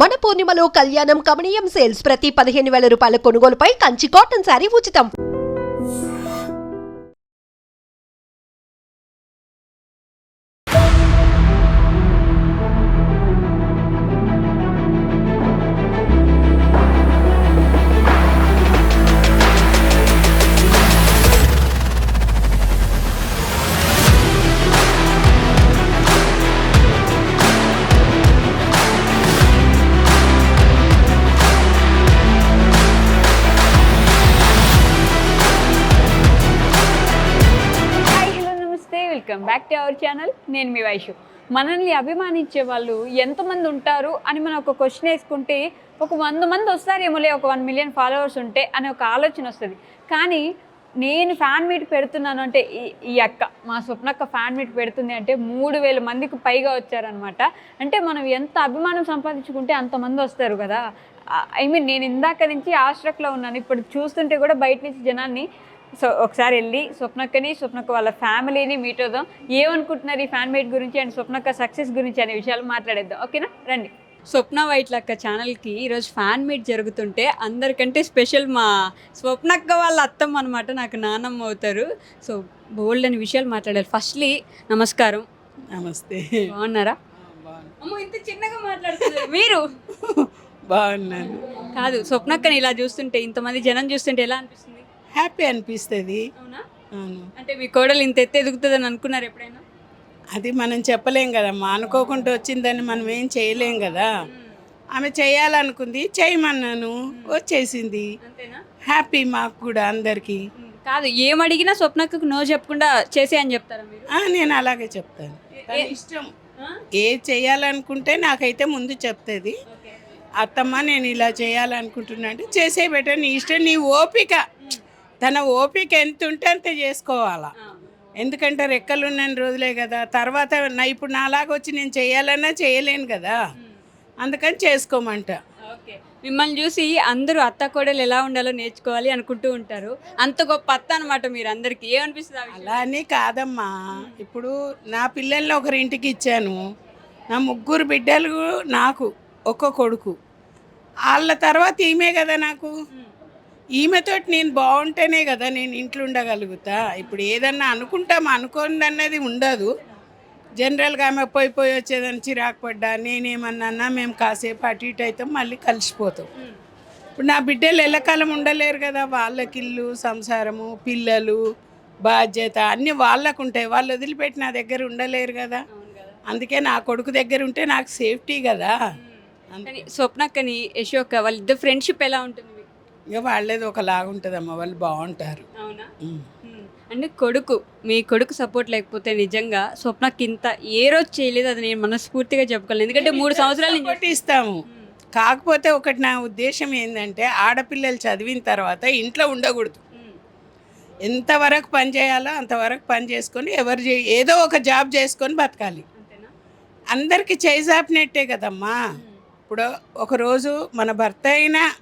మన పూర్ణిమలో కళ్యాణం కమనీయం సేల్స్ ప్రతి పదిహేను వేల రూపాయల కొనుగోలుపై కంచి కాటన్ శారీ ఉచితం. బ్యాక్ టు అవర్ ఛానల్ నేను మీ వైషు. మనల్ని అభిమానించే వాళ్ళు ఎంతమంది ఉంటారు అని మనం ఒక క్వశ్చన్ వేసుకుంటే ఒక వంద మంది వస్తారేమోలే ఒక వన్ మిలియన్ ఫాలోవర్స్ ఉంటే అనే ఒక ఆలోచన వస్తుంది. కానీ నేను ఫ్యాన్ మీట్ పెడుతున్నాను అంటే ఈ ఈ అక్క మా స్వప్నక్క ఫ్యాన్ మీట్ పెడుతుంది అంటే మూడు వేల మందికి పైగా వచ్చారనమాట అంటే మనం ఎంత అభిమానం సంపాదించుకుంటే అంతమంది వస్తారు కదా. ఐ మీన్ నేను ఇందాక నుంచి ఆస్ట్రక్లో ఉన్నాను. ఇప్పుడు చూస్తుంటే కూడా బయట నుంచి జనాన్ని సో ఒకసారి వెళ్ళి స్వప్నక్కని స్వప్నక్క వాళ్ళ ఫ్యామిలీని మీట్ అవుదాం. ఏమనుకుంటున్నారు ఈ ఫ్యాన్ మీట్ గురించి అండ్ స్వప్నక్క సక్సెస్ గురించి అనే విషయాలు మాట్లాడేద్దాం. ఓకేనా? రండి. స్వప్న వైట్ లక్క ఛానల్కి ఈరోజు ఫ్యాన్ మీట్ జరుగుతుంటే అందరికంటే స్పెషల్ మా స్వప్నక్క వాళ్ళ అత్తమ్మ అనమాట నాకు నానమ్మ అవుతారు. సో బోల్డ్ అని విషయాలు మాట్లాడాలి ఫస్ట్లీ నమస్కారం. నమస్తే. బాగున్నారా? అమ్మో ఇంత చిన్నగా మాట్లాడుతున్నారు. మీరు? బాగున్నాను. కాదు స్వప్నక్కని ఇలా చూస్తుంటే ఇంతమంది జనం చూస్తుంటే ఎలా అనిపిస్తుంది? హ్యాపీ అనిపిస్తుంది. అంటే మీ కోడలు ఇంత ఎత్తు ఎదుగుతుందని అనుకున్నారు ఎప్పుడైనా? అది మనం చెప్పలేం కదమ్మా. అనుకోకుండా వచ్చిందని మనం ఏం చేయలేం కదా. ఆమె చేయాలనుకుంది చేయమన్నాను. వచ్చేసింది. హ్యాపీ మాకు కూడా అందరికీ. కాదు ఏం అడిగినా స్వప్నకు నో చెప్పకుండా చేసే అని చెప్తారా నేను అలాగే చెప్తాను. తన ఇష్టం. ఏ చేయాలనుకుంటే నాకైతే ముందు చెప్తుంది. అత్తమ్మ నేను ఇలా చేయాలనుకుంటున్నా అంటే చేసే బెటర్. నీ ఇష్టం నీ ఓపిక. తన ఓపిక ఎంత ఉంటే అంత చేసుకోవాలా. ఎందుకంటే రెక్కలు ఉన్న రోజులే కదా. తర్వాత నా ఇప్పుడు నాలాగా వచ్చి నేను చేయాలన్నా చేయలేను కదా. అందుకని చేసుకోమంట. ఓకే. మిమ్మల్ని చూసి అందరూ అత్త కోడలు ఎలా ఉండాలో నేర్చుకోవాలి అనుకుంటూ ఉంటారు. అంత గొప్ప అత్త అనమాట మీరు అందరికి ఏమనిపిస్తుంది? అలా అని కాదమ్మా. ఇప్పుడు నా పిల్లల్ని ఒకరి ఇంటికి ఇచ్చాను. నా ముగ్గురు బిడ్డలు నాకు ఒక్క కొడుకు. వాళ్ళ తర్వాత ఈమె కదా నాకు. ఈమెతోటి నేను బాగుంటేనే కదా నేను ఇంట్లో ఉండగలుగుతా. ఇప్పుడు ఏదన్నా అనుకుంటాం అనుకోండి అన్నది ఉండదు. జనరల్గా ఆమె పోయి పోయి వచ్చేదని చిరాకు పడ్డా నేనేమన్నా మేము కాసేపు అటు ఇటు అయితే మళ్ళీ కలిసిపోతాం. ఇప్పుడు నా బిడ్డలు ఎల్లకాలం ఉండలేరు కదా వాళ్ళకి ఇల్లు సంసారము పిల్లలు బాధ్యత అన్నీ వాళ్ళకు ఉంటాయి. వాళ్ళు వదిలిపెట్టి నా దగ్గర ఉండలేరు కదా. అందుకే నా కొడుకు దగ్గర ఉంటే నాకు సేఫ్టీ కదా. స్వప్నక్కని యశోక వాళ్ళిద్దరు ఫ్రెండ్షిప్ ఎలా ఉంటుంది? ఇక వాళ్ళేది ఒకలాగా ఉంటుందమ్మా వాళ్ళు బాగుంటారు. అవునా. అంటే కొడుకు మీ కొడుకు సపోర్ట్ లేకపోతే నిజంగా స్వప్నకి ఇంత ఏ రోజు చేయలేదు అది నేను మనస్ఫూర్తిగా చెప్పుకోలేదు ఎందుకంటే మూడు సంవత్సరాల ఒకటి ఇస్తాము. కాకపోతే ఒకటి నా ఉద్దేశం ఏంటంటే ఆడపిల్లలు చదివిన తర్వాత ఇంట్లో ఉండకూడదు. ఎంతవరకు పని చేయాలో అంతవరకు పని చేసుకొని ఎవరు ఏదో ఒక జాబ్ చేసుకొని బతకాలి. అందరికీ చేజాపినట్టే కదమ్మా. ఇప్పుడు ఒకరోజు మన భర్త అయినా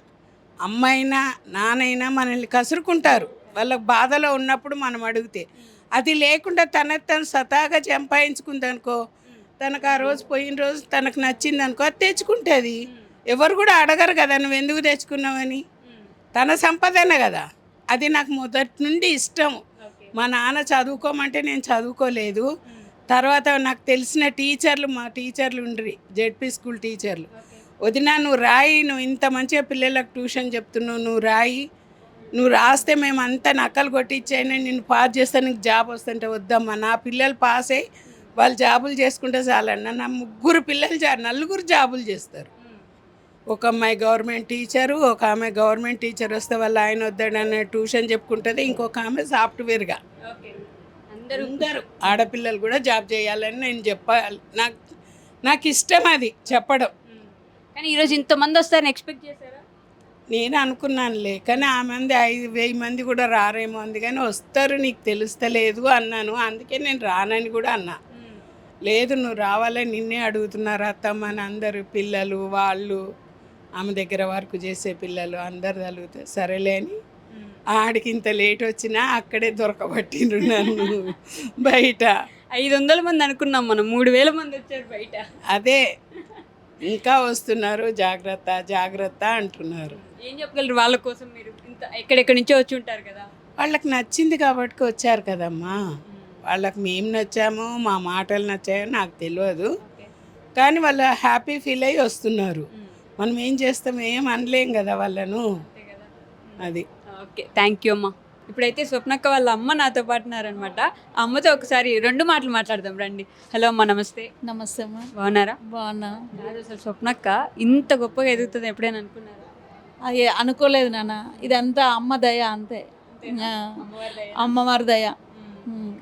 అమ్మైనా నానైనా మనల్ని కసురుకుంటారు. వాళ్ళకి బాధలో ఉన్నప్పుడు మనం అడిగితే. అది లేకుండా తన తను సతాగా చంపాయించుకుందనుకో తనకు ఆ రోజు పోయిన రోజు తనకు నచ్చింది అనుకో అది తెచ్చుకుంటుంది. ఎవరు కూడా అడగరు కదా నువ్వు ఎందుకు తెచ్చుకున్నావని? తన సంపదనే కదా. అది నాకు మొదటి నుండి ఇష్టం. మా నాన్న చదువుకోమంటే నేను చదువుకోలేదు. తర్వాత నాకు తెలిసిన టీచర్లు మా టీచర్లు ఉండ్రి జెడ్పీ స్కూల్ టీచర్లు. వదినా నువ్వు రాయి నువ్వు ఇంత మంచిగా పిల్లలకు ట్యూషన్ చెప్తున్నావు నువ్వు రాయి. నువ్వు రాస్తే మేము అంతా నక్కలు కొట్టించైనా నిన్ను పాస్ చేస్తే నీకు జాబ్ వస్తుంటే వద్దమ్మా. నా పిల్లలు పాస్ అయ్యి వాళ్ళు జాబులు చేసుకుంటే చాలన్న. నా ముగ్గురు పిల్లలు జా నలుగురు జాబులు చేస్తారు. ఒక అమ్మాయి గవర్నమెంట్ టీచరు ఒక ఆమె గవర్నమెంట్ టీచర్ వస్తే వాళ్ళు ఆయన వద్దాడన్న ట్యూషన్ చెప్పుకుంటుంది. ఇంకొక ఆమె సాఫ్ట్వేర్గా. అందరూ అందరూ ఆడపిల్లలు కూడా జాబ్ చేయాలని నేను చెప్పాలి. నాకు నాకు ఇష్టం అది చెప్పడం. కానీ ఈరోజు ఇంతమంది వస్తారని ఎక్స్పెక్ట్ చేశారా? నేను అనుకున్నానులే కానీ ఆ మంది ఐదు వెయ్యి మంది కూడా రారేమో అంది కానీ వస్తారు నీకు తెలుస్తలేదు అన్నాను. అందుకే నేను రానని కూడా అన్నా. లేదు నువ్వు రావాలని నిన్నే అడుగుతున్నారు అత్తమ్మ అని అందరు పిల్లలు వాళ్ళు ఆమె దగ్గర వర్క్ చేసే పిల్లలు అందరు తలుగుతారు సరేలే అని. ఆడికి ఇంత లేట్ వచ్చినా అక్కడే దొరకబట్టిండ్రు నన్ను బయట. ఐదు వందల మంది అనుకున్నాం మనం మూడు వేల మంది వచ్చారు బయట. అదే ఇంకా వస్తున్నారు జాగ్రత్త జాగ్రత్త అంటున్నారు. ఏం చెప్పగలరు వాళ్ళ కోసం మీరు? ఇంత ఎక్కడెక్కడి నుంచో వచ్చి ఉంటారు కదా. వాళ్ళకి నచ్చింది కాబట్టి వచ్చారు కదమ్మా. వాళ్ళకి మేము నచ్చాము మా మాటలు నచ్చాయో నాకు తెలియదు కానీ వాళ్ళు హ్యాపీ ఫీల్ అయ్యి వస్తున్నారు. మనం ఏం చేస్తాం ఏం అనలేం కదా వాళ్ళను. అది. ఓకే. థ్యాంక్ యూ అమ్మా. ఇప్పుడైతే స్వప్నక్క వాళ్ళ అమ్మ నాతో పాటు ఉన్నారనమాట ఆ అమ్మతో ఒకసారి రెండు మాటలు మాట్లాడదాం రండి. హలో అమ్మ నమస్తే. నమస్తే అమ్మా. బాగున్నారా? బాగున్నా. కాదు అసలు స్వప్నక్క ఇంత గొప్పగా ఎదుగుతుంది ఎప్పుడైనా అనుకున్నారా? అది అనుకోలేదు నాన్న. ఇదంతా అమ్మ దయ అంతే. అమ్మవారి దయ.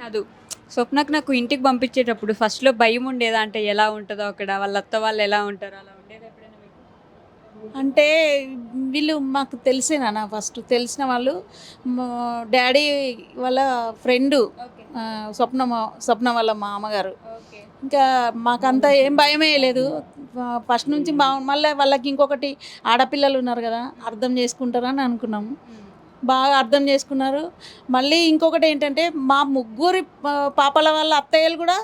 కాదు స్వప్నకు నాకు ఇంటికి పంపించేటప్పుడు ఫస్ట్లో భయం ఉండేదా? అంటే ఎలా ఉంటుందో అక్కడ వాళ్ళ అత్త వాళ్ళు ఎలా ఉంటారో అలా అంటే వీళ్ళు మాకు తెలిసే నాన్న ఫస్ట్ తెలిసిన వాళ్ళు మా డాడీ వాళ్ళ ఫ్రెండు స్వప్న మా- స్వప్న వాళ్ళ మామగారు. ఓకే. ఇంకా మాకంతా ఏం భయమే లేదు. ఫస్ట్ నుంచి బా మళ్ళీ వాళ్ళకి ఇంకొకటి ఆడపిల్లలు ఉన్నారు కదా అర్థం చేసుకుంటారు అని అనుకున్నాము బాగా అర్థం చేసుకున్నారు. మళ్ళీ ఇంకొకటి ఏంటంటే మా ముగ్గురి పాపల వాళ్ళ అత్తయ్యలు కూడా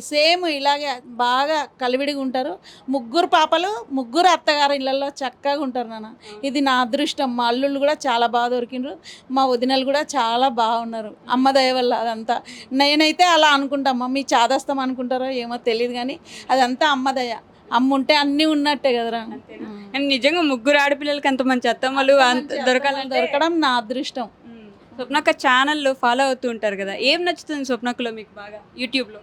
సేమ్ ఇలాగే బాగా కలివిడిగా ఉంటారు. ముగ్గురు పాపలు ముగ్గురు అత్తగారు ఇళ్ళల్లో చక్కగా ఉంటారు నాన్న. ఇది నా అదృష్టం. మా అల్లుళ్ళు కూడా చాలా బాగా దొరికినారు మా వదినలు కూడా చాలా బాగున్నారు. అమ్మ దయ వల్ల అదంతా. నేనైతే అలా అనుకుంటాం మీ చాదస్తాం అనుకుంటారో ఏమో తెలియదు కానీ అదంతా అమ్మ దయ. అమ్మ ఉంటే అన్నీ ఉన్నట్టే కదరా? అండ్ నిజంగా ముగ్గురు ఆడపిల్లలకి అంత మంచి అత్తమ్మలు అంత దొరకాలంటే దొరకడం నా అదృష్టం. స్వప్నక్క ఛానల్లో ఫాలో అవుతూ ఉంటారు కదా ఏం నచ్చుతుంది స్వప్నక్కలో మీకు బాగా యూట్యూబ్లో?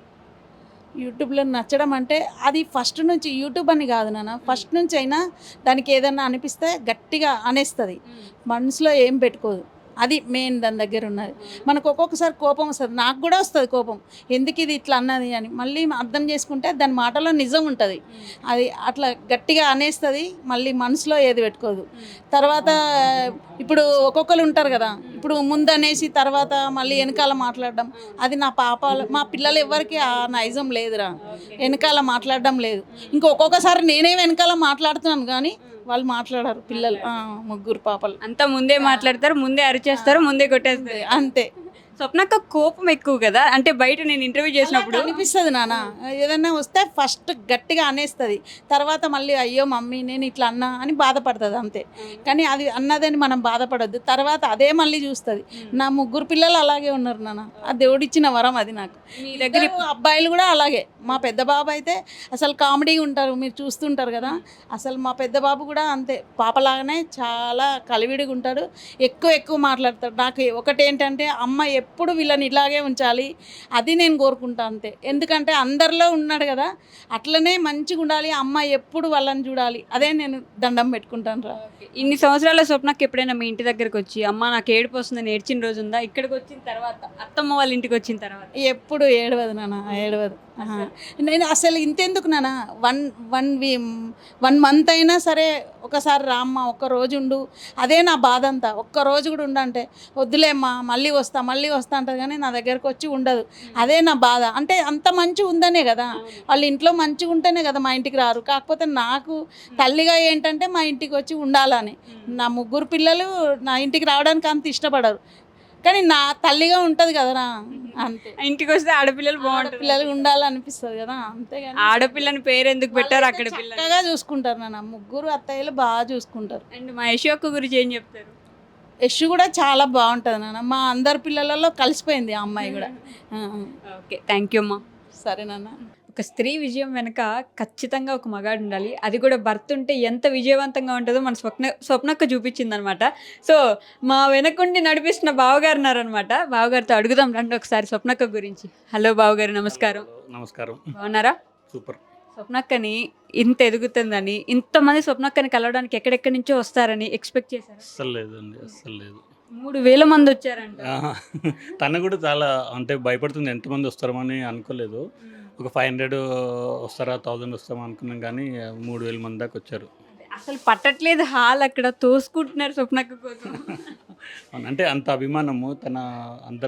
యూట్యూబ్లో నచ్చడం అంటే అది ఫస్ట్ నుంచి యూట్యూబ్ అని కాదు నాన్న. ఫస్ట్ నుంచి అయినా దానికి ఏదన్నా అనిపిస్తే గట్టిగా అనేస్తుంది. మనసులో ఏం పెట్టుకోదు. అది మెయిన్ దాని దగ్గర ఉన్నది. మనకు ఒక్కొక్కసారి కోపం వస్తుంది. నాకు కూడా వస్తుంది కోపం. ఎందుకు ఇది ఇట్లా అన్నది అని. మళ్ళీ అర్థం చేసుకుంటే దాని మాటలో నిజం ఉంటుంది. అది అట్లా గట్టిగా అనేస్తుంది. మళ్ళీ మనసులో ఏది పెట్టుకోదు. తర్వాత ఇప్పుడు ఒక్కొక్కరు ఉంటారు కదా. ఇప్పుడు ముందు అనేసి తర్వాత మళ్ళీ వెనకాల మాట్లాడడం. అది నా పాపాలు. మా పిల్లలు ఎవరికి ఆ నైజం లేదురా. వెనకాల మాట్లాడడం లేదు. ఇంకొక్కొక్కసారి నేనే వెనకాల మాట్లాడుతున్నాను కానీ వాళ్ళు మాట్లాడారు పిల్లలు. ఆ, ముగ్గురు పాపలు. అంతా ముందే మాట్లాడతారు ముందే అరిచేస్తారు ముందే కొట్టేస్తారు. అంతే. స్వప్నక్క కోపం ఎక్కువ కదా? అంటే బయట నేను ఇంటర్వ్యూ చేసినప్పుడు అనిపిస్తుంది నాన్న ఏదన్నా వస్తే ఫస్ట్ గట్టిగా అనేస్తుంది. తర్వాత మళ్ళీ అయ్యో మమ్మీ నేను ఇట్లా అన్నా అని బాధపడుతుంది అంతే. కానీ అది అన్నదని మనం బాధపడొద్దు. తర్వాత అదే మళ్ళీ చూస్తుంది. నా ముగ్గురు పిల్లలు అలాగే ఉన్నారు నాన్న ఆ దేవుడిచ్చిన వరం అది నాకు. మీ దగ్గర అబ్బాయిలు కూడా అలాగే. మా పెద్ద బాబు అయితే అసలు కామెడీ ఉంటారు మీరు చూస్తుంటారు కదా. అసలు మా పెద్ద బాబు కూడా అంతే. పాపలాగానే చాలా కలివిడిగా ఉంటాడు. ఎక్కువ ఎక్కువ మాట్లాడతాడు. నాకు ఒకటి ఏంటంటే అమ్మ ఎప్పుడు వీళ్ళని ఇలాగే ఉంచాలి? అది నేను కోరుకుంటా అంతే. ఎందుకంటే అందరిలో ఉన్నాడు కదా అట్లనే మంచిగా ఉండాలి అమ్మ ఎప్పుడు వాళ్ళని చూడాలి. అదే నేను దండం పెట్టుకుంటాను రా. ఇన్ని సంవత్సరాల స్వప్నకి ఎప్పుడైనా మీ ఇంటి దగ్గరకు వచ్చి అమ్మ నాకు ఏడుపు వస్తుందని ఏడ్చిన రోజు ఉందా? ఇక్కడికి వచ్చిన తర్వాత అత్తమ్మ వాళ్ళ ఇంటికి వచ్చిన తర్వాత. ఎప్పుడు ఏడవదు నాన్న ఏడవదు. నేను అసలు ఇంతెందుకు నాన్న? వన్ వన్ వి వన్ మంత్ అయినా సరే ఒకసారి రామ్మ ఒక్క రోజు ఉండు. అదే నా బాధ అంతా. ఒక్క రోజు కూడా ఉండంటే వద్దులేమ్మా మళ్ళీ వస్తా మళ్ళీ వస్తా అంటది కానీ నా దగ్గరకు వచ్చి ఉండదు. అదే నా బాధ. అంటే అంత మంచిగా ఉందనే కదా. వాళ్ళ ఇంట్లో మంచిగా ఉంటేనే కదా మా ఇంటికి రారు. కాకపోతే నాకు తల్లిగా ఏంటంటే మా ఇంటికి వచ్చి ఉండాలని. నా ముగ్గురు పిల్లలు నా ఇంటికి రావడానికి అంత ఇష్టపడరు. కానీ నా తల్లిగా ఉంటుంది కదరా అంతే. ఇంటికి వస్తే ఆడపిల్లలు బాగుంటారు పిల్లలు ఉండాలనిపిస్తుంది కదా. అంతేగాని ఆడపిల్లని ఆడపిల్లని పేరు ఎందుకు పెట్టారు అక్కడ చక్కగా చూసుకుంటారు నాన్న. ముగ్గురు అత్తయ్యలు బాగా చూసుకుంటారు. అండ్ మా యశోక్క గురించి ఏం చెప్తారు? యశ్ కూడా చాలా బాగుంటుంది నాన్న. మా అందరి పిల్లలలో కలిసిపోయింది ఆ అమ్మాయి కూడా. ఓకే థ్యాంక్ యూ అమ్మా. సరే నాన్న. ఒక స్త్రీ విజయం వెనక ఖచ్చితంగా ఒక మగాడు ఉండాలి. అది కూడా భర్త ఉంటే ఎంత విజయవంతంగా ఉంటుందో మన స్వప్న స్వప్నక్క చూపించింది అనమాట సో మా వెనకుండి నడిపిస్తున్న బావగారు ఉన్నారనమాట. బావగారితో అడుగుదాం రండి ఒకసారి స్వప్నక్క గురించి. హలో బావగారు నమస్కారం. నమస్కారం. బాగున్నారా? సూపర్. స్వప్నక్కని ఇంత ఎదుగుతుందని ఇంతమంది స్వప్నక్కని కలవడానికి ఎక్కడెక్కడి నుంచో వస్తారని ఎక్స్పెక్ట్ చేశారు? అస్సలు లేదండి అస్సలు లేదు. మూడు వేల మంది వచ్చారంట. తను కూడా చాలా అంటే భయపడుతుంది ఎంతమంది వస్తారో అని అనుకోలేదు ఒక ఫైవ్ హండ్రెడ్ వస్తారా థౌజండ్ వస్తామో అనుకున్నాం కానీ మూడు వేల మంది దాకా వచ్చారు. అసలు పట్టట్లేదు హాల్ అక్కడ తోసుకుంటున్నారు స్వప్నక్క కోసం. అంటే అంత అభిమానము తన అంత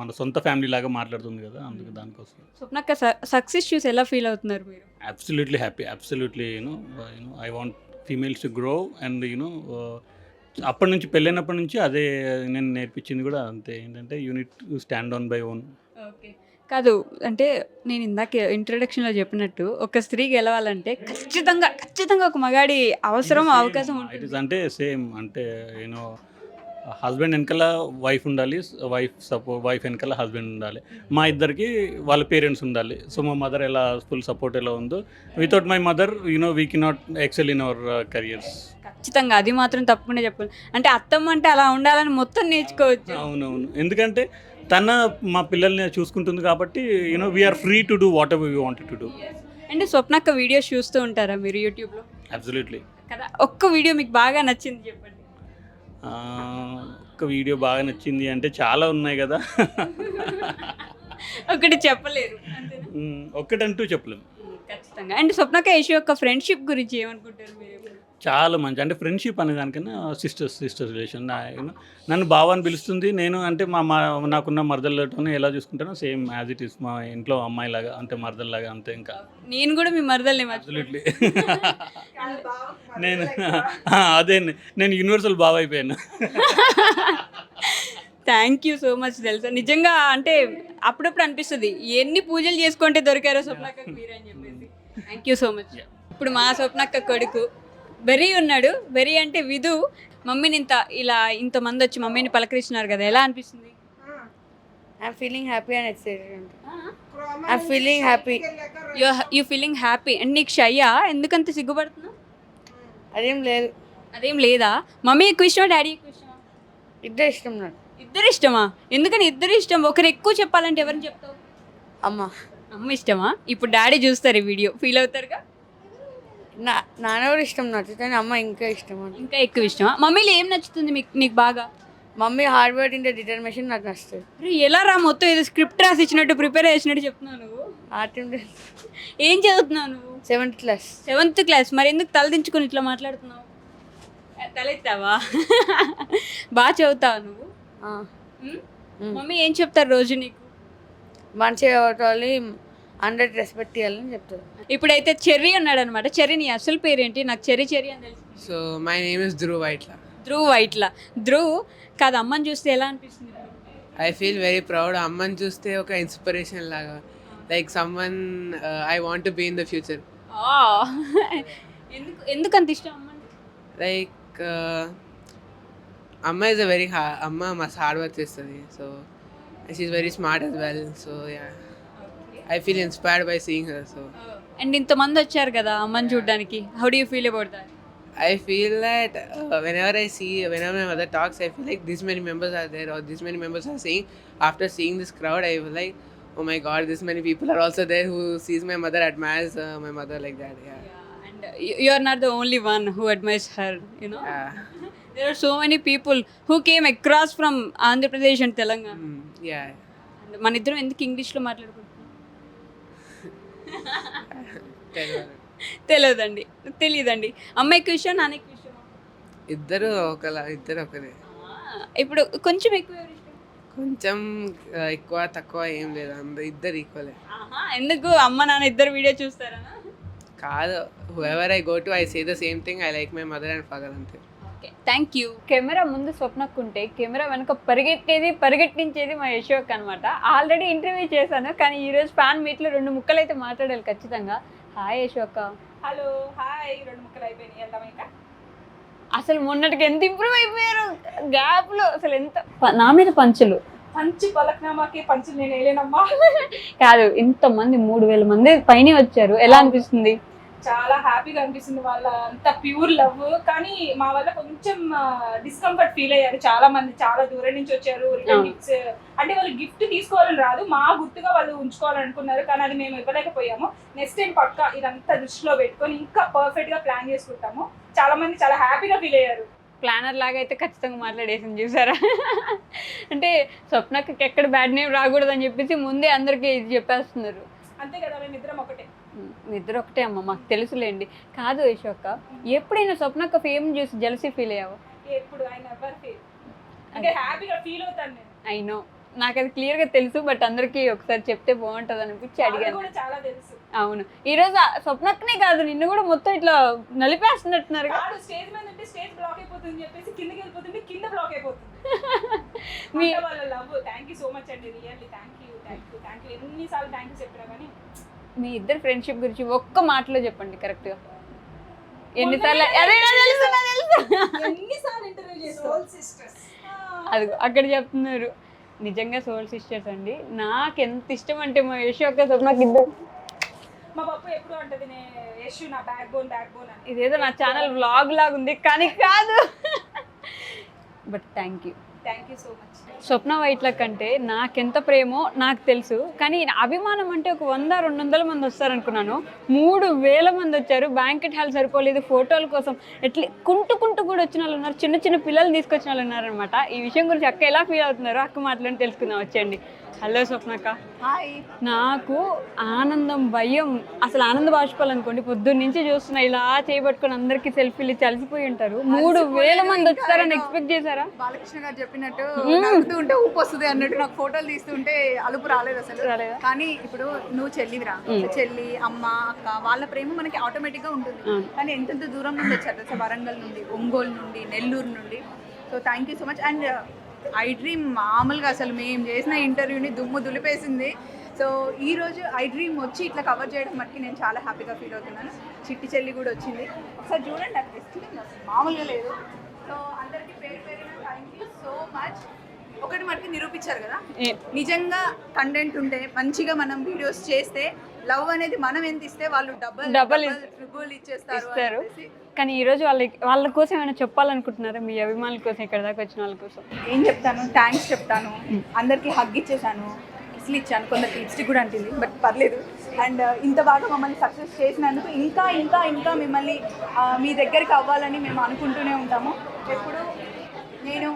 మన సొంత ఫ్యామిలీ లాగా మాట్లాడుతుంది కదా అందుకు దానికోసం. స్వప్నక్క సక్సెస్ చూసి ఎలా ఫీల్ అవుతున్నారు మీరు? Absolutely happy absolutely you know you know I want females to grow and you know అప్పటి నుంచి పెళ్ళైనప్పటి నుంచి అదే నేను నేర్పించింది కూడా అంతే. ఏంటంటే you need stand on by own okay కాదు అంటే నేను ఇందాక ఇంట్రొడక్షన్లో చెప్పినట్టు ఒక స్త్రీ గెలవాలంటే ఖచ్చితంగా ఖచ్చితంగా ఒక మగాడి అవసరం అవకాశం ఉంటుంది. అంటే సేమ్ అంటే యూనో హస్బెండ్ వెనకాల వైఫ్ ఉండాలి వైఫ్ సపో వైఫ్ వెనకాల హస్బెండ్ ఉండాలి. మా ఇద్దరికి వాళ్ళ పేరెంట్స్ ఉండాలి. సో మా మదర్ ఎలా ఫుల్ సపోర్ట్ ఎలా ఉందో without my mother you know we can not excel in our careers ఖచ్చితంగా అది మాత్రం తప్పకుండా చెప్పాలి. అంటే అత్తమ్మ అంటే అలా ఉండాలని మొత్తం నేర్చుకోవచ్చు. అవునవును. ఎందుకంటే తన మా పిల్లల్ని చూసుకుంటుంది కాబట్టి you know we are free to do whatever we wanted to do అంటే స్వప్నక్క వీడియోస్ చూస్తూ ఉంటారా మీరు యూట్యూబ్లో అబ్సల్యూట్లీ కదా ఒక్క వీడియో మీకు బాగా నచ్చింది చెప్పండి. ఒక వీడియో బాగా నచ్చింది అంటే చాలా ఉన్నాయి కదా. ఒకటి చెప్పలేరు ఒక్కటంటూ చెప్పలేము ఖచ్చితంగా. అండ్ స్వప్నక్క యశు యొక్క ఫ్రెండ్షిప్ గురించి ఏమనుకుంటారు మీరు? చాలా మంచి అంటే ఫ్రెండ్షిప్ అనే దానికన్నా సిస్టర్స్ సిస్టర్స్ రిలేషన్. నన్ను బావ అని పిలుస్తుంది. నేను అంటే మా మా నాకున్న మరదలతోనే ఎలా చూసుకుంటానో సేమ్ యాజ్ ఇట్ ఈస్ మా ఇంట్లో అమ్మాయిలాగా అంటే మరదల్లాగా అంతే ఇంకా. నేను కూడా మీ మరదల్ని అబ్సల్యూట్లీ నేను ఆ, అదే నేను యూనివర్సల్ బావ అయిపోయాను. థ్యాంక్ యూ సో మచ్ తెలుసా? నిజంగా అంటే అప్పుడప్పుడు అనిపిస్తుంది ఎన్ని పూజలు చేసుకుంటే దొరికారో స్వప్నక్క మీరు అని చెప్పేసి థ్యాంక్ యూ సో మచ్ ఇప్పుడు మా స్వప్నక్క కొడుకు. వెరీ ఉన్నాడు. వెరీ అంటే విధు. మమ్మీని ఇంత ఇలా ఇంతమంది వచ్చి మమ్మీని పలకరిస్తున్నారు కదా ఎలా అనిపిస్తుంది? I'm feeling happy and excited. I'm feeling happy. You you feeling happy and నీకు షయ్యా? ఎందుకంత సిగ్గుపడుతున్నావు? అదేం లేదు. అదేం లేదా? మమ్మీ ఎక్కువ ఇష్టమా డాడీ ఎక్కువ ఇష్టమా ఇద్దరు ఇష్టం నాకు. ఇద్దరు ఇష్టమా? ఎందుకని ఇద్దరు ఇష్టం? ఒకరు ఎక్కువ చెప్పాలంటే ఎవరిని చెప్తావు? అమ్మ. అమ్మ ఇష్టమా? ఇప్పుడు డాడీ చూస్తారు ఈ వీడియో. ఫీల్ అవుతారుగా? నా ఇష్టం నచ్చుతుంది అమ్మ ఇంకా ఇష్టం అని ఇంకా ఎక్కువ ఇష్టమా? మమ్మీలో ఏం నచ్చుతుంది మీకు నీకు బాగా? మమ్మీ హార్డ్ వర్క్ ఇంటే డిటర్మినేషన్ నాకు నచ్చుతుంది. అరే ఎలా రా మొత్తం ఏదో స్క్రిప్ట్ రాసి ఇచ్చినట్టు ప్రిపేర్ చేసినట్టు చెప్తున్నావు నువ్వు. ఆర్ట్ ఏం చదువుతున్నావు నువ్వు? Seventh class. Seventh class. మరి ఎందుకు తలదించుకొని ఇట్లా మాట్లాడుతున్నావు? ఏ, తలెత్తావా బాగా చదువుతావు నువ్వు? ఉమ్? మమ్మీ ఏం చెప్తారు రోజు నీకు? మంచిగా చదవాలి అందరికి రెస్పెక్ట్ ఇవ్వాలని చెప్తారు. ఇప్పుడైతే చెర్రీ అన్నాడు అనమాట చెర్రీ నీ అసలు పేరేంటి? నాకు చెర్రీ చెర్రీ అని తెలుసు. So my name is Dhruv Vaitla. Dhruv Vaitla. Dhruv కాదు అమ్మని చూస్తే ఎలా అనిపిస్తుంది? I feel very proud. అమ్మని చూస్తే ఒక ఇన్స్పిరేషన్ లాగా. Like someone I want be in the future. ఎందుకు ఎందుకు అంత ఇష్టం అమ్మ లైక్ అమ్మ ఇస్ అ వెరీ హా అమ్మ మస్తు హార్డ్ వర్క్ చేస్తుంది. So she's very smart as well so yeah I feel inspired by seeing her so and ఇంతమంది వచ్చారు కదా అమ్మని చూడడానికి how do you feel about that I feel that uh, whenever I see, whenever my mother talks, I feel like this many members are there or this many members are saying. After seeing this crowd, I feel like, oh my god, this many people are also there who sees my mother, admires uh, my mother like that. Yeah. And you are not the only one who admires her you know Yeah. There are so many people who came across from Andhra Pradesh and Telangana Mm, yeah. And మన ఇద్దరం ఎందుకు ఇంగ్లీష్లో her. తెలియదండి తెలియదండి అమ్మ ఎక్కువ ఇష్టం నాన్న ఎక్కువ ఇష్టమా ఇద్దరు ఒకలా ఇద్దరు ఒకరే. ఇప్పుడు కొంచెం ఎక్కువ ఎవరు ఇష్టం? కొంచెం ఎక్కువ తక్కువ ఏం లేదు. అందరు ఇద్దరు ఈక్వలే ఆహా, ఎందుకు? అమ్మ నాన్న ఇద్దరు వీడియో చూస్తారా? కాదు whoever I go to I say the same thing I like my mother and father అంతే. ఓకే. థ్యాంక్ యూ కెమెరా ముందు స్వప్నక్కుంటే కెమెరా వెనక పరిగెట్టేది పరిగెట్టించేది మా యశోక్ అనమాట ఆల్రెడీ ఇంటర్వ్యూ చేశాను కానీ ఈరోజు ఫ్యాన్ మీట్లో రెండు ముక్కలు అయితే మాట్లాడాలి ఖచ్చితంగా. హాయ్ యశోక హలో హాయ్ రెండు ముక్కలు అయిపోయినాయి. వెళ్దాం ఇంకా? అసలు మొన్నటికి ఎంత ఇంప్రూవ్ అయిపోయారు? గ్యాప్లో అసలు ఎంత నా మీద పంచులు. పంచి పలక్నామాకి పంచులు నేను వేయలేనమ్మా. కాదు ఇంతమంది మూడు వేల మంది పైన వచ్చారు. ఎలా అనిపిస్తుంది? చాలా హ్యాపీగా అనిపిస్తుంది. వాళ్ళ అంత ప్యూర్ లవ్. కానీ మా వల్ల కొంచెం డిస్కంఫర్ట్ ఫీల్ అయ్యారు చాలా మంది చాలా దూరం నుంచి వచ్చారు రిటర్న్. గిఫ్ట్స్ అంటే వాళ్ళు గిఫ్ట్ తీసుకోవాలని రాదు. మా గుర్తుగా వాళ్ళు ఉంచుకోవాలనుకున్నారు. కానీ అది మేము ఇవ్వలేకపోయాము. నెక్స్ట్ టైం పక్క ఇదంతా దృష్టిలో పెట్టుకొని ఇంకా పర్ఫెక్ట్గా ప్లాన్ చేసుకుంటాము. చాలా మంది చాలా హ్యాపీగా ఫీల్ అయ్యారు. ప్లానర్ లాగా అయితే ఖచ్చితంగా మాట్లాడేసింది చూసారా? అంటే స్వప్నకి ఎక్కడ బ్యాడ్ నేమ్ రాకూడదని చెప్పేసి ముందే అందరికీ ఇది చెప్పేస్తున్నారు. అంతే కదా మేము ఇద్దరం ఒకటే. నిద్ర ఒకటే అమ్మ మాకు తెలుసులేండి. కాదు యశోక్క ఎప్పుడైనా స్వప్నక్క ఫేమ్ చూసి జలసీ ఫీల్ అయ్యావు? ఎప్పుడు. అంటే హ్యాపీగా ఫీల్ అవుతాను నేను. ఐ నో నాకు అది క్లియర్గా తెలుసు బట్ అందరికి ఒకసారి చెప్తే బాగుంటది అనిపించి అడిగాను. చాలా తెలుసు. అవును. ఈ రోజు స్వప్నక్కనే కాదు నిన్ను కూడా మొత్తం ఇట్లా నలిపేస్తున్నట్టున్నారు కాదు. స్టేజ్ మీద ఉంటే స్టేజ్ బ్లాక్ అయిపోతుంది చెప్పేసి కిందకి వెళ్ళిపోతుంటే కింద బ్లాక్ అయిపోతుంది. మీ అంత వాళ్ళ love thank you so much అండి really thank you thank you thank you ఎన్నిసార్లు థ్యాంక్ యూ చెప్పినా కానీ మీ ఇద్దరు ఫ్రెండ్షిప్ గురించి ఒక్క మాటలో చెప్పండి కరెక్ట్గా. ఎన్నిసార్లు అదే నాకు తెలుసు, నాకు తెలుసు. ఎన్నిసార్లు ఇంటర్వ్యూ చేస్తావు సిస్టర్స్ అది అక్కడ చెప్తున్నారు. నిజంగా సోల్ సిస్టర్స్ అండి. నాకు ఎంత ఇష్టం అంటే మా యశోక్ ఒక స్వప్నకి ఇద్దరు. మా పప్పు ఎప్పుడు అంటది నే యశు నా బ్యాక్ బోన్ బ్యాక్ బోన్ ఇదేదో నా ఛానల్ వ్లాగ్ లాగా ఉంది కానీ కాదు. But thank you thank you so much Swapna Vytla కంటే నాకెంత ప్రేమో నాకు తెలుసు కానీ అభిమానం అంటే ఒక వంద రెండు వందల మంది వస్తారనుకున్నాను. మూడు వేల మంది వచ్చారు బ్యాంకెట్ హాల్ సరిపోలేదు ఫోటోల కోసం ఎట్లా కుంటుకుంటూ కూడా వచ్చిన వాళ్ళు ఉన్నారు చిన్న చిన్న పిల్లలు తీసుకొచ్చిన వాళ్ళు ఉన్నారనమాట ఈ విషయం గురించి అక్క ఎలా ఫీల్ అవుతున్నారో అక్క మాటలను తెలుసుకుందాం వచ్చేయండి. హలో స్వప్నక్క. హాయ్. నాకు ఆనందం భయం అసలు ఆనంద బాష్పాలు అనుకోండి పొద్దున్న నుంచి చూస్తున్నా ఇలా చేయబట్టుకొని అందరికి సెల్ఫీలు ఇచ్చి అలసిపోయి ఉంటారు. మూడు వేల మంది వచ్చారని ఎక్స్పెక్ట్ చేశారా? బాలకృష్ణ గారు చెప్పినట్టు నడుపుతూ ఉంటే ఊపు వస్తుంది అన్నట్టు నాకు ఫోటోలు తీస్తుంటే అలుపు రాలేదు అసలు. రాలేదా? కానీ ఇప్పుడు నువ్వు చెల్లివిరా. చెల్లి అమ్మ అక్క వాళ్ళ ప్రేమ మనకి ఆటోమేటిక్గా ఉంటుంది. కానీ ఎంతెంత దూరం నుండి వచ్చారు వరంగల్ నుండి ఒంగోలు నుండి నెల్లూరు నుండి. So thank you so much and I dream మామూలుగా అసలు మేము చేసిన ఇంటర్వ్యూని దుమ్ము దులిపేసింది. సో ఈ రోజు ఐ డ్రీమ్ వచ్చి ఇట్లా కవర్ చేయడం మట్టుకి నేను చాలా హ్యాపీగా ఫీల్ అవుతున్నాను. చిట్టి చెల్లి కూడా వచ్చింది. ఒకసారి చూడండి అది ఫెస్టివల్ మామూలుగా లేదు. సో అందరికీ పేరు పేరున థ్యాంక్ యూ సో మచ్ ఒకటి మటుకు నిరూపించారు కదా? నిజంగా కంటెంట్ ఉంటే మంచిగా మనం వీడియోస్ చేస్తే లవ్ అనేది మనం ఎంత ఇస్తే వాళ్ళు డబల్ Double ట్రిపుల్ ఇచ్చేస్తారు. కానీ ఈ రోజు వాళ్ళకి వాళ్ళ కోసం ఏమైనా చెప్పాలనుకుంటున్నారా? మీ అభిమానుల కోసం ఇక్కడ దాకా వచ్చిన వాళ్ళ కోసం? ఏం చెప్తాను? థ్యాంక్స్ చెప్తాను. అందరికి హగ్ ఇచ్చేసాను కిస్లు ఇచ్చాను. కొందరికి లిప్స్టిక్ కూడా అంటుంది బట్ పర్లేదు. అండ్ ఇంత బాగా మమ్మల్ని సక్సెస్ చేసినందుకు ఇంకా ఇంకా ఇంకా మిమ్మల్ని ఆ, మీ దగ్గరికి అవ్వాలని మేము అనుకుంటూనే ఉంటాము. ఎప్పుడు నేను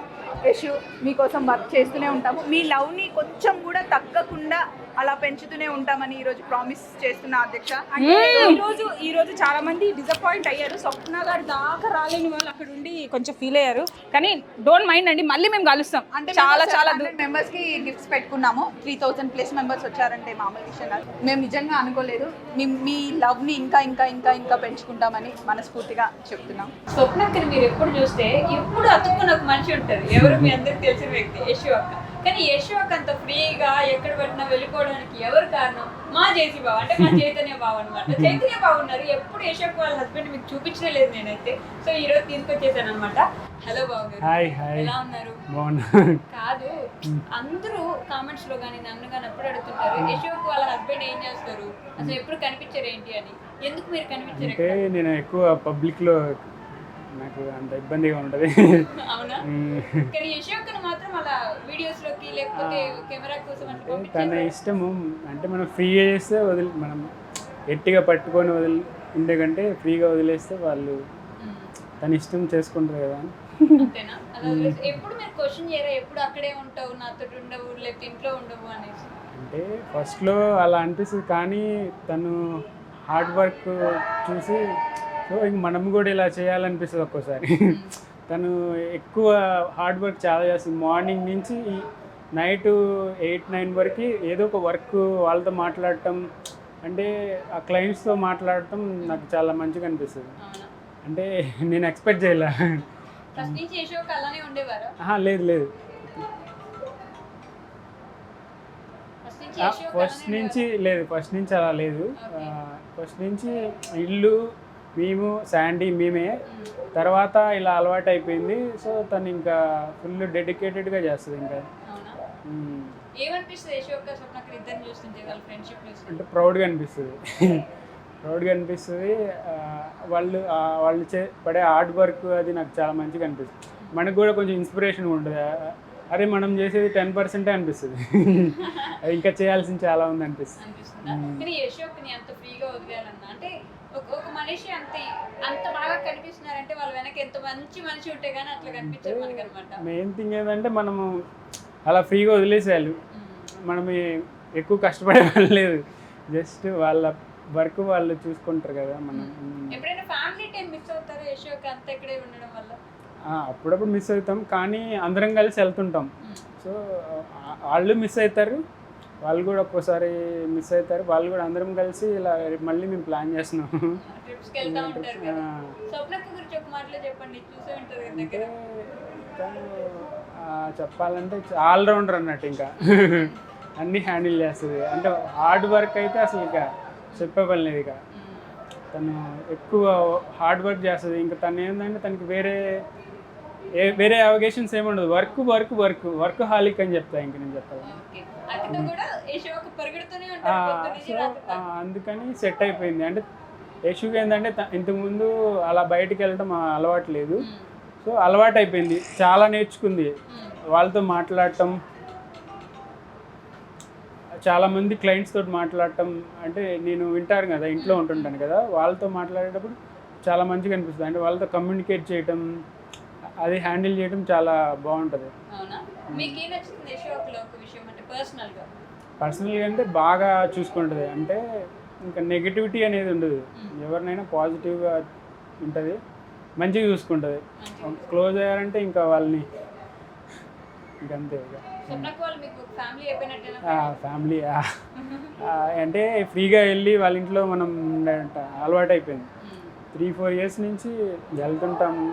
యశు మీకోసం వర్క్ చేస్తూనే ఉంటాము. మీ లవ్ని కొంచెం కూడా తగ్గకుండా అలా పెంచుతూనే ఉంటామని ఈరోజు ప్రామిస్ చేస్తున్నా అధ్యక్ష. అంటే ఈ రోజు ఈ రోజు చాలా మంది డిసప్పాయింట్ అయ్యారు. స్వప్న గారి దాకా రాలేని వాళ్ళు అక్కడ ఉండి కొంచెం ఫీల్ అయ్యారు. కానీ డోంట్ మైండ్ అండి మళ్ళీ మేము కలుస్తాం. అంటే చాలా చాలా మెంబర్స్కి గిఫ్ట్స్ పెట్టుకున్నాము. త్రీ థౌసండ్ ప్లస్ మెంబర్స్ వచ్చారంటే మామూలు విషయం కాదు. మేము నిజంగా అనుకోలేదు. మీ మీ లవ్ని ఇంకా ఇంకా ఇంకా ఇంకా పెంచుకుంటామని మనస్ఫూర్తిగా చెప్తున్నాం. స్వప్నక్కని మీరు ఎప్పుడు చూస్తే ఎప్పుడు అతుక్కుని ఒక మనిషి ఉంటారు. ఎవరు మీ అందరికి తెలిసిన వ్యక్తి? యశు అక్క. కానీ యశు అక్క అంత ఫ్రీగా ఎక్కడ పెట్టినా వెళ్ళిపోవడానికి ఎవరు కారణం? మా జేసీ బావ. అంటే మా చైతన్య బావ అనమాట చైతన్య బావ ఉన్నారు. ఎప్పుడు యశు అక్క వాళ్ళ హస్బెండ్ మీకు చూపించనే లేదు నేనైతే. సో ఈ రోజు తీసుకొచ్చేసాను అనమాట హలో బావ గారు. ఎలా ఉన్నారు? కాదు. అందరూ కామెంట్స్లో కానీ నన్ను కానీ ఎప్పుడు అడుగుతుంటారు యశోక్ వాళ్ళ హస్బెండ్ ఏం చేస్తారు? అసలు ఎప్పుడు కనిపించారు ఏంటి అని? ఎందుకు మీరు కనిపించారు? నేను ఎక్కువ పబ్లిక్లో నాకు అంత ఇబ్బందిగా ఉంటుంది. అవునా? కానీ యశోక్ని మాత్రం అలా వీడియోస్లోకి లేకపోతే కెమెరా కోసం అట్లా తన ఇష్టము అంటే మనం ఫ్రీగా చేస్తే వదిలి మనం గట్టిగా పట్టుకొని వదిలి ఉండే కంటే ఫ్రీగా వదిలేస్తే వాళ్ళు తన ఇష్టం చేసుకుంటారు కదా. ఎప్పుడు మీరు క్వశ్చన్ చేయరా? ఎప్పుడు అక్కడే ఉంటావు నాతో ఉండవు లేకపోతే ఇంట్లో ఉండవు అనేసి? అంటే ఫస్ట్లో అలా అనిపిస్తుంది కానీ తను హార్డ్ వర్క్ చూసి సో ఇంక మనం కూడా ఇలా చేయాలనిపిస్తుంది ఒక్కోసారి. తను ఎక్కువ హార్డ్ వర్క్ చాలా చేస్తుంది. మార్నింగ్ నుంచి నైట్ ఎయిట్ నైన్ వరకు ఏదో ఒక వర్క్ వాళ్ళతో మాట్లాడటం అంటే ఆ క్లయింట్స్తో మాట్లాడటం నాకు చాలా మంచిగా అనిపిస్తుంది. అంటే నేను ఎక్స్పెక్ట్ చేయలే. లేదు లేదు. ఫస్ట్ నుంచి లేదు ఫస్ట్ నుంచి అలా లేదు. ఫస్ట్ నుంచి ఇల్లు మేము శాండీ మేమే. తర్వాత ఇలా అలవాటు అయిపోయింది సో తను ఇంకా ఫుల్ డెడికేటెడ్గా చేస్తుంది ఇంకా. అంటే ప్రౌడ్గా అనిపిస్తుంది. ప్రౌడ్గా అనిపిస్తుంది. వాళ్ళు వాళ్ళు చే పడే హార్డ్ వర్క్ అది నాకు చాలా మంచిగా అనిపిస్తుంది. మనకు కూడా కొంచెం ఇన్స్పిరేషన్ ఉంటుంది. అరే మనం చేసేది టెన్ పర్సెంటే అనిపిస్తుంది. అది ఇంకా చేయాల్సింది చాలా ఉంది అనిపిస్తుంది. కానీ ఒక మనిషి అంత అంత బాగా కనిపిస్తున్నారంటే వాళ్ళ వెనక ఎంత మంచి మనిషి ఉంటే గానీ అట్లా కనిపించారు మనకి అనమాట మెయిన్ థింగ్ ఏంటంటే మనము అలా ఫ్రీగా వదిలేసేయాలి. మనం ఎక్కువ కష్టపడే వాళ్ళు లేదు. జస్ట్ వాళ్ళ వర్క్ వాళ్ళు చూసుకుంటారు కదా మనం. ఎప్పుడైనా ఫ్యామిలీ టైం మిస్ అవుతారు యశోక్ అంత ఇక్కడే ఉండడం వల్ల? అప్పుడప్పుడు మిస్ అవుతాం. కానీ అందరం కలిసి వెళ్తుంటాం. సో వాళ్ళు మిస్ అవుతారు. వాళ్ళు కూడా ఒక్కోసారి మిస్ అవుతారు. వాళ్ళు కూడా అందరం కలిసి ఇలా మళ్ళీ మేము ప్లాన్ చేస్తున్నాం. చెప్పాలంటే ఆల్రౌండర్ అన్నట్టు ఇంకా. అన్నీ హ్యాండిల్ చేస్తుంది. అంటే హార్డ్ వర్క్ అయితే అసలు ఇక చెప్పే పని లేదు ఇక. తను ఎక్కువ హార్డ్ వర్క్ చేస్తుంది. ఇంకా తను ఏంటంటే తనకి వేరే వేరే అవగేషన్స్ ఏమి ఉండదు. Work work work workaholic అని చెప్తా ఇంక నేను నుంచి సో. అందుకని సెట్ అయిపోయింది. అంటే యశుకి ఏంటంటే ఇంతకుముందు అలా బయటికి వెళ్ళడం అలవాటు లేదు. సో అలవాటు అయిపోయింది. చాలా నేర్చుకుంది. వాళ్ళతో మాట్లాడటం చాలా మంది క్లయింట్స్ తోటి మాట్లాడటం అంటే నేను వింటారు కదా ఇంట్లో ఉంటుంటాను కదా వాళ్ళతో మాట్లాడేటప్పుడు చాలా మంచిగా అనిపిస్తుంది. అంటే వాళ్ళతో కమ్యూనికేట్ చేయటం అది హ్యాండిల్ చేయడం చాలా బాగుంటుంది. పర్సనల్గా? అంటే బాగా చూసుకుంటుంది. అంటే ఇంకా నెగిటివిటీ అనేది ఉండదు. ఎవరినైనా పాజిటివ్గా ఉంటుంది. మంచిగా చూసుకుంటుంది. క్లోజ్ అయ్యారంటే ఇంకా వాళ్ళని ఇంకంతే ఫ్యామిలీ అంటే ఫ్రీగా వెళ్ళి వాళ్ళ ఇంట్లో మనం అలవాటు అయిపోయింది త్రీ ఫోర్ ఇయర్స్ నుంచి వెళ్తుంటాము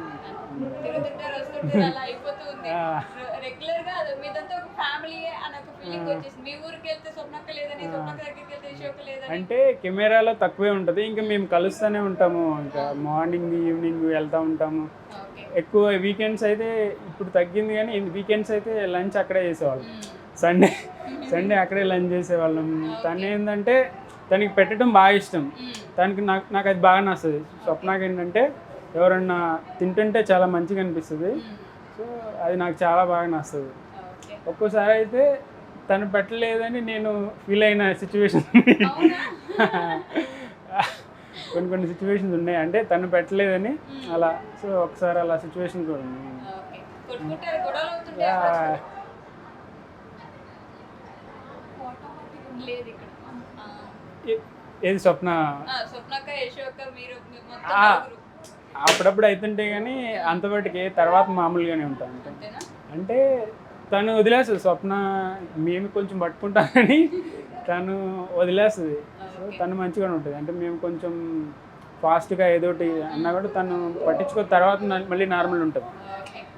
అంటే కెమెరాలో తక్కువే ఉంటుంది. ఇంకా మేము కలుస్తూనే ఉంటాము. ఇంకా మార్నింగ్ ఈవినింగ్ వెళ్తూ ఉంటాము. ఎక్కువ వీకెండ్స్ అయితే ఇప్పుడు తగ్గింది కానీ వీకెండ్స్ అయితే లంచ్ అక్కడే చేసేవాళ్ళం. సండే సండే అక్కడే లంచ్ చేసేవాళ్ళం. తను ఏంటంటే తనకి పెట్టడం బాగా ఇష్టం. తనకి నాకు నాకు అది బాగా నచ్చుతుంది స్వప్నకి ఏంటంటే ఎవరన్నా తింటుంటే చాలా మంచిగా అనిపిస్తుంది. సో అది నాకు చాలా బాగా నచ్చుతుంది ఒక్కోసారి అయితే తను పెట్టలేదని నేను ఫీల్ అయిన సిచ్యువేషన్. కొన్ని కొన్ని సిచ్యువేషన్స్ ఉన్నాయి. అంటే తను పెట్టలేదని అలా సో ఒకసారి అలా సిచ్యువేషన్ కూడా ఉంది. లేదు ఏది స్వప్న. అప్పుడప్పుడు అవుతుంటే కానీ అంతవరకు తర్వాత మామూలుగానే ఉంటాం అంటే తను వదిలేస్తుంది స్వప్న మేము కొంచెం పట్టుకుంటాం కానీ తను వదిలేస్తుంది. తను మంచిగానే ఉంటుంది. అంటే మేము కొంచెం ఫాస్ట్గా ఏదోటి అన్నా కూడా తను పట్టించుకో తర్వాత మళ్ళీ నార్మల్ ఉంటుంది.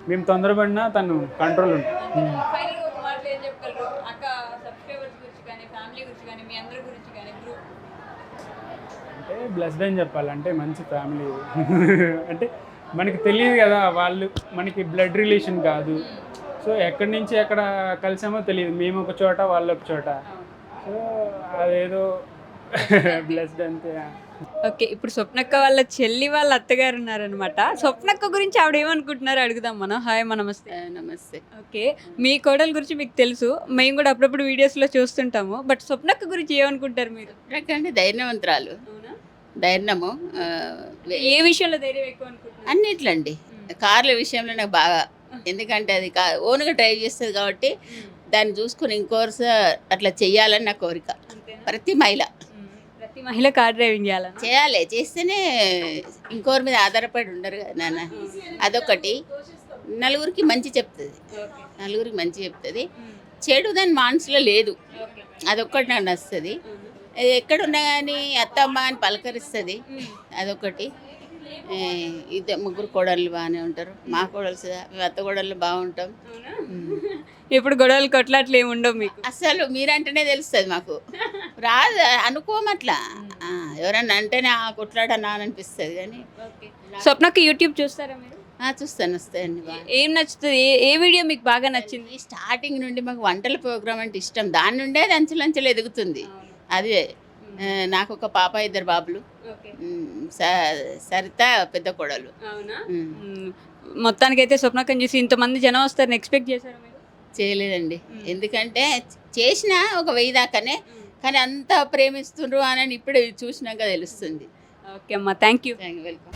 మేము తొందరపడినా తను కంట్రోల్ ఉంటుంది ఫైనల్ ఒక మాటలో ఏం చెప్పగలరు అక్క సబ్స్క్రైబర్స్ గురించి కానీ ఫ్యామిలీ గురించి కానీ మీ అందరి గురించి కానీ గ్రూప్ అంటే బ్లెస్డ్ అని చెప్పాలి అంటే మంచి ఫ్యామిలీ అంటే మనకి తెలియదు కదా వాళ్ళు మనకి బ్లడ్ రిలేషన్ కాదు. సో ఎక్కడి నుంచి ఎక్కడ కలిసామో తెలియదు. మేము ఒక చోట వాళ్ళు ఒక చోట. సో అదేదో బ్లెస్డ్ అంతే. ఓకే ఇప్పుడు స్వప్నక్క వాళ్ళ చెల్లి వాళ్ళ అత్తగారు ఉన్నారనమాట స్వప్నక్క గురించి ఆవిడ ఏమనుకుంటున్నారో అడుగుదాం మనం. హాయ్ మా నమస్తే నమస్తే. ఓకే మీ కోడల గురించి మీకు తెలుసు. మేము కూడా అప్పుడప్పుడు వీడియోస్లో చూస్తుంటాము. బట్ స్వప్నక్క గురించి ఏమనుకుంటారు మీరు? అంటే ధైర్యవంతురాలు. అవునా? ధైర్యము ఏ విషయంలో ధైర్యం ఎక్కువ అనుకుంటున్నారు? అన్నిట్లండి. కార్ల విషయంలో నాకు బాగా. ఎందుకంటే అది కా ఓన్గా డ్రైవ్ చేస్తుంది కాబట్టి దాన్ని చూసుకుని ఇంకోర్స్ అట్లా చెయ్యాలని నా కోరిక. ప్రతి మహిళ. ప్రతి మహిళ కార్ డ్రైవింగ్ చేయాలన్నా చేయాలి. చేస్తేనే ఇంకోరి మీద ఆధారపడి ఉండరు కదా నాన్న. అదొకటి. నలుగురికి మంచి చెప్తుంది. నలుగురికి మంచి చెప్తుంది. చెడు దాని మనసులో లేదు. అదొక్కటి నాకు నచ్చుతుంది. ఎక్కడున్నా కానీ అత్తమ్మ అని పలకరిస్తుంది. అదొకటి. ఇద్దరు ముగ్గురు కోడళ్ళు బాగానే ఉంటారు. మా కోడలు మేము అత్త కోడళ్ళు బాగుంటాం. ఇప్పుడు గొడవలు కొట్లాట్లు ఏమి ఉండవు మీకు? అసలు మీరంటేనే తెలుస్తుంది మాకు. రాదు అనుకోమట్లా. ఎవరన్నా అంటేనే ఆ అని అనిపిస్తుంది కానీ స్వప్నకి యూట్యూబ్ చూస్తారా మీరు? చూస్తాను వస్తాయండి ఏం నచ్చుతుంది? ఏ ఏ వీడియో మీకు బాగా నచ్చింది? స్టార్టింగ్ నుండి మాకు వంటల ప్రోగ్రామ్ అంటే ఇష్టం. దాని నుండే అది అంచెలంచెలు ఎదుగుతుంది అదే నాకు ఒక పాప ఇద్దరు బాబులు. సరిత పెద్ద కోడలు. మొత్తానికైతే స్వప్నకం చూసి ఇంతమంది జనం వస్తారని ఎక్స్పెక్ట్ చేశారా చేయలేదండి. ఎందుకంటే చేసిన ఒక వెయ్యి దాకానే కానీ అంత ప్రేమిస్తుండ్రు అని ఇప్పుడు చూసినాక తెలుస్తుంది. ఓకే అమ్మా థ్యాంక్ యూ వెల్కమ్